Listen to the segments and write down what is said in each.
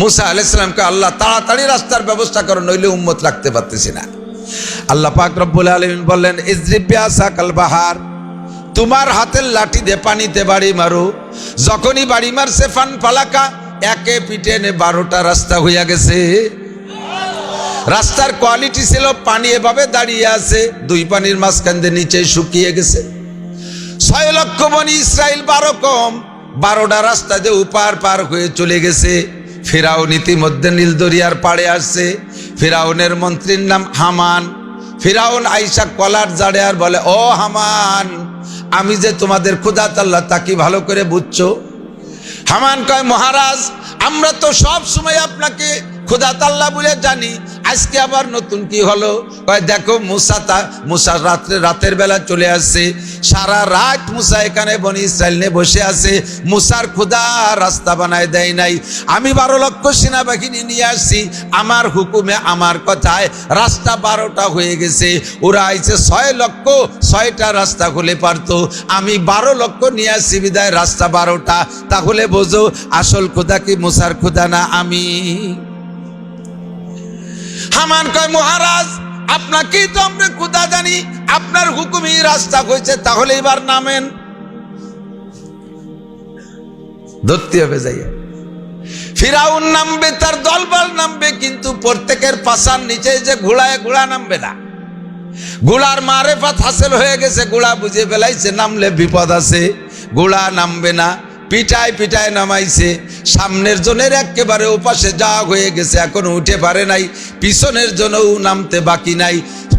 মুসা আলাইসালামকে আল্লাহ তাড়াতাড়ি রাস্তার ব্যবস্থা করো, নইলে উম্মত রাখতে পারতেছি না। আল্লাহ পাক রব্বুল আলমিন বললেন বাহার, তোমার হাতের লাঠি দিয়ে পানিতে বাড়ি মারো। যখনই বাড়ি মারছে, ফান ফালাকা, একে পিঠে এনে বারোটা রাস্তা হইয়া গেছে। রাস্তার কোয়ালিটি ছিল, পানি এভাবে দাঁড়িয়ে আছে, দুই পানির মাঝখান দিয়ে নিচে শুকিয়ে গেছে। ছয় লক্ষ বনি ইসরায়েল বারো কম, বারোটা রাস্তা দিয়ে উপার পার হয়ে চলে গেছে। ফেরাউন ইতিমধ্যে নীলদরিয়ার পাড়ে আসছে। ফেরাউনের মন্ত্রীর নাম হামান। ফেরাউন আইসা কলার জাড়ে আর বলে, ও হামান, আমি যে তোমাদের খুদা তাল্লা, তা কি ভালো করে বুঝছ? হামান কয়, মহারাজ, আমরা তো সব সময় আপনাকে খুদা তাল্লা বলে জানি। আজকে আবার নতুন কি হলো? দেখো মুসা তা, মুসা রাত্রে, রাতের বেলা চলে আসছে। সারা রাত মুসা এখানে বনি ইসরায়েল নিয়ে বসে আছে। মুসার খুদা রাস্তা বানায় দেয় নাই। আমি বারো লক্ষ সেনাবাহিনী নিয়ে আসছি। আমার হুকুমে, আমার কথায় রাস্তা বারোটা হয়ে গেছে। ওরা আইছে ছয় লক্ষ, ছয়টা রাস্তা খুলে পারতো। আমি বারো লক্ষ নিয়ে আসছি, বিদায়, রাস্তা বারোটা। তাহলে বোঝো, আসল খুদা কি মুসার খুদা না আমি? হামান কয়, মহারাজ, আপনাকেই তো আমরা খুদা জানি, আপনার হুকুমই রাস্তা হয়েছে, তাহলে এবার নামেন। ধরতে হবে যাইয়া। ফিরাউন নামবে, তার দলবল নামবে, কিন্তু প্রত্যেকের পাশার নিচে যে ঘোড়ায় ঘোড়া নামবে না। ঘোড়ার মারেফাত হাসিল হয়ে গেছে ঘোড়া বুঝে ফেলাইছে, নামলে বিপদ আছে ঘোড়া নামবে না। পিটায় পিটায় নামাইছে। সামনের জনের একেবারে ওপাশে যাওয়া হয়ে গেছে, এখনও উঠে পারে নাই। পিছনের জনও নামতে বাকি নাই।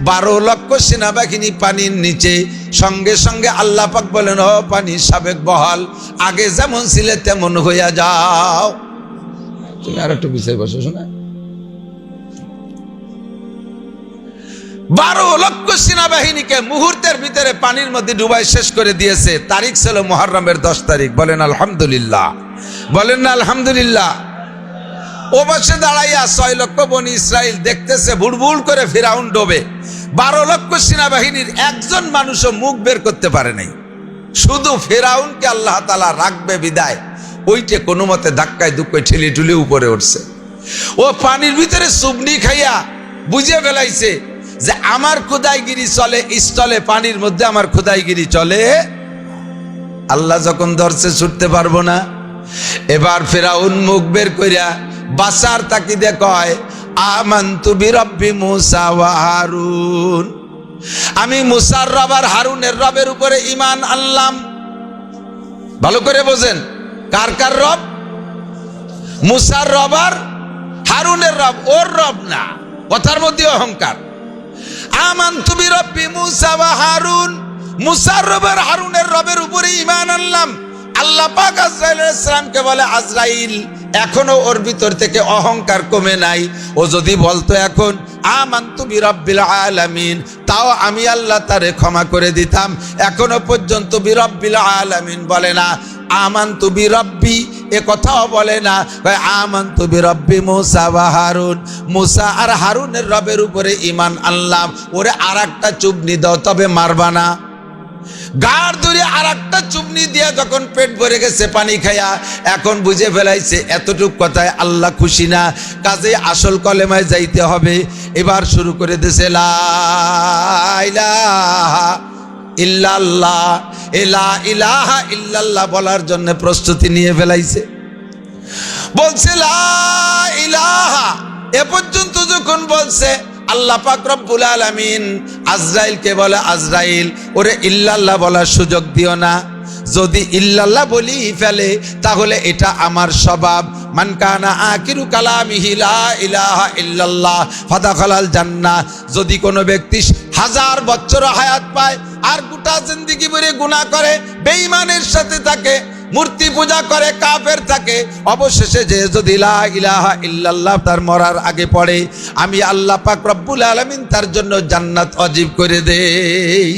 বারো লক্ষ সেনাবাহিনী পানির নিচে। সঙ্গে সঙ্গে আল্লাহ পাক বলেন, ও পানি সাবেক বহাল, আগে যেমন ছিলে তেমন হইয়া যাও। তুমি আর একটু বিষয় বসো, শোনা? বারো লক্ষ সেনাবাহিনীকে মুহূর্তের ভিতরে পানির মধ্যে ডুবাই শেষ করে দিয়েছে। তারিখ ছিল মহরমের দশ তারিখ। বলেন আলহামদুলিল্লাহ। বলেন না আলহামদুলিল্লাহ। ও বসে দাঁড়াইয়া ছয় লক্ষ বনি ইসরায়েল দেখতেছে ভুড়ভুড় করে ফিরাউন ডোবে। বারো লক্ষ সেনাবাহিনীর একজন মানুষও মুখ বের করতে পারে নাই। শুধু ফেরাউনকে আল্লাহ তালা রাখবে বিদায়। ওইটে কোনো মতে ধাক্কায় দুঃখে ঠেলে ঠুলে উপরে উঠছে। ও পানির ভিতরে সুবনি খাইয়া বুঝে ফেলাইছে যে আমার খুদাইগিরি চলে, স্থলে, পানির মধ্যে আমার খুদাইগিরি চলে, আল্লাহ যখন ধরছে ছুটতে পারব না। এবার ফেরাউন মুখ বের কইরা বাসার তাকিদে কয়, আমান্তু বিরব্বি মুসা ওয়া হারুন। আমি মুসার রব আর হারুনের রবের উপরে ইমান আনলাম। ভালো করে বোঝেন, কার কার রব? মুসার রব আর হারুনের রব, ওর রব না। কথার মধ্যে অহংকার। আমান তুমি রব্বি মুসা বা হারুন। মুসার রবের, হারুনের রবের উপরে ইমান আনলাম। আল্লাহ পাক আজরাইল ইসলামকে বলে, আজরাইল, এখনও ওর ভিতর থেকে অহংকার কমে নাই। ও যদি বলতো এখন আমান্তু আলামিন তাও আমি আল্লাহ তারে ক্ষমা করে দিতাম। এখনও পর্যন্ত বিরব্বিল আলামিন বলে না। আমান্তু বিরব্বি এ কথাও বলে না। কয়, আমান্তু বিরব্বি মুসা বা হারুন। মুসা আর হারুনের রবের উপরে ইমান আনলাম। ওরে আর একটা চুবনি দাও, তবে মারবা না। গাড় ধরে আর একটা চুবনি দিয়ে যখন পেট ভরে গেছে পানি খায়া, এখন বুঝে ফেলাইছে এতটুক কথায় আল্লাহ খুশি না। কাজে আসল কলেমায় যাইতে হবে। এবার শুরু করে দিছে, লা ইলাহা ইল্লাল্লাহ এলা ইলাহা ইল্লাল্লাহ বলার জন্য প্রস্তুতি নিয়ে ফেলাইছে। বলছে ইলাহা। এ পর্যন্ত যখন বলছে, আল্লাহ পাক রব্বুল আলামিন আজরাইলকে বলে, আজরাইল, ওরে ইল্লাল্লাহ বলার সুযোগ দিও না। যদি ইল্লাল্লাহ বলি ফেলে, তাহলে এটা আমার স্বভাব। মানকানা আকিরু কালামিহি লা ইলাহা ইল্লাল্লাহ, ফাদাখালাল জান্নাহ। যদি কোনো ব্যক্তি হাজার বছর হায়াত পায় আর গোটা জিন্দেগি ভরে গুনাহ করে, বেঈমানের সাথে থাকে, মূর্তি পূজা করে, কাফের থাকে। অবশেষে যে যদি ইলাহা ইল্লাল্লাহ তার মরার আগে পড়ে, আমি আল্লাহ পাক রব্বুল আলামিন তার জন্য জান্নাত অজীব করে দেই।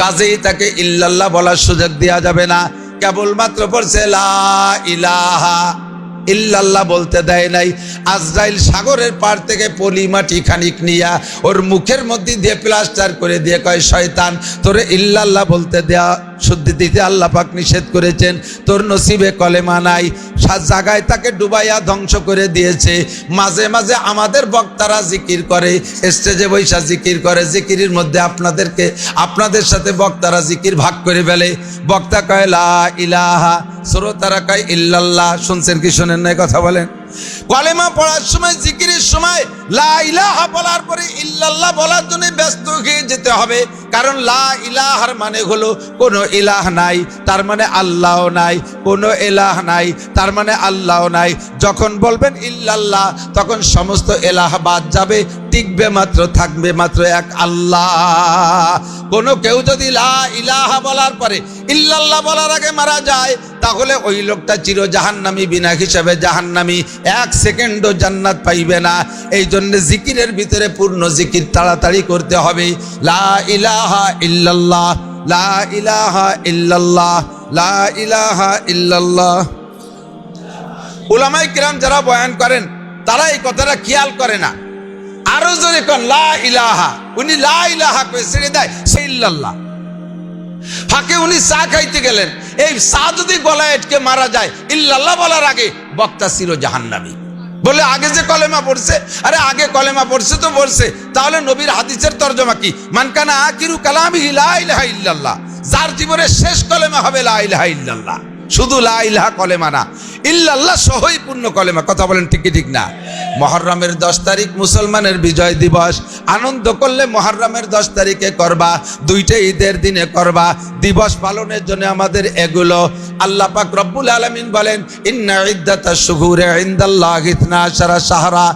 কাজেই তাকে ইল্লাল্লাহ বলার সুযোগ দেওয়া যাবে না। কেবলমাত্র পড়ছে লা ইলাহা ইল্লাল্লাহ বলতে দেয় নাই। আজরাইল সাগরের পার থেকে পলিমাটি খানিক নিয়া ওর মুখের মধ্যে দিয়ে প্লাস্টার করে দিয়ে কয়, শয়তান, তোরে ইল্লাল্লাহ বলতে দেয়া শুদ্ধি দিতে আল্লাহ পাক নিষেধ করেছেন। তোর নসিবে কলেমা নাই। জায়গায় তাকে ডুবাইয়া ধ্বংস করে দিয়েছে। মাঝে মাঝে আমাদের বক্তারা জিকির করে, স্টেজে বৈশা জিকির করে। জিকিরের মধ্যে আপনাদেরকে, আপনাদের সাথে বক্তারা জিকির ভাগ করে ফেলে। বক্তা কয়, লা ইলাহা, শ্রোতারা কয়, ইল্লাল্লাহ। শুনছেন কি, শোনেন নাই কথা বলেন? কলেমা পড়ার সময়, জিকিরের সময় লা ইলাহা বলার পরে ইল্লাল্লাহ বলার জন্য ব্যস্ত হয়ে যেতে হবে। কারণ লা ইলাহার মানে হলো কোনো ইলাহ নাই, তার মানে আল্লাহ নাই, কোনো এলাহ নাই, তার মানে আল্লাহ নাই। যখন বলবেন ইল্লাল্লাহ, তখন সমস্ত এলাহ বাদ যাবে টিকবে মাত্র, থাকবে মাত্র এক আল্লাহ। কোনো কেউ যদি লা ইলাহা বলার পরে ইল্লাল্লাহ বলার আগে মারা যায়, তাহলে ওই লোকটা চির জাহান্নামী বিনা হিসাবে জাহান্নামী। এক সেকেন্ডও জান্নাত পাইবে না। এই জন্য জিকিরের ভিতরে পূর্ণ জিকির তাড়াতাড়ি করতে হবে। লা ইলাহা ইল্লাল্লাহ, লা ইলাহা ইল্লাল্লাহ, লা ইলাহা ইল্লাল্লাহ। উলামাই কিরাম যারা বয়ান করেন, তারা এই কথাটা খেয়াল করে না। আরও কন, লা ইলাহা। উনি লা করে ছেড়ে দেয় সে ইল্লাল্লাহ ফাঁকে উনি চা খাইতে গেলেন। এই চা যদি গলায় আটকে মারা যায়, ইল্লাল্লাহ বলার আগে বক্তা ছিল জাহান্নামী। বলে, আগে যে কলেমা পড়ছে, আরে আগে কলেমা পড়ছে তো বলছে, তাহলে নবীর হাদিসের তর্জমা কি? মানকানা আকিরু কালামি ইলাহা ইল্লাল্লাহ। যার জীবনের শেষ কলেমা হবে লা ইলাহা ইল্লাল্লাহ। শুধু লা ইলাহা কলেমা না, ইল্লাল্লাহ সহই পূর্ণ কলেমা, কথা বলেন ঠিক কি ঠিক না। মহররমের দশ তারিখ মুসলমানের বিজয় দিবস, আনন্দ করলে মহররমের দশ তারিখে করবা, দুইটা ঈদের দিনে করবা, দিবস পালনের জন্য আমাদের এগুলো। আল্লাহ পাক রব্বুল আলামিন বলেন, ইন্না ইদ্দাতা শুহুরে ইনদাল্লাহ ইতনা আশারা সাহারা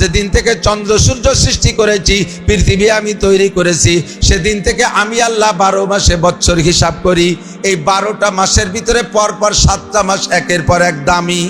যেদিন থেকে চন্দ্র সূর্য সৃষ্টি করেছি, পৃথিবী আমি তৈরি করেছি, সেদিন থেকে আমি আল্লাহ বারো মাসে বছর হিসাব করি। এই বারোটা মাসের ভিতরে পর পর সাতটা মাস একের পর এক দামি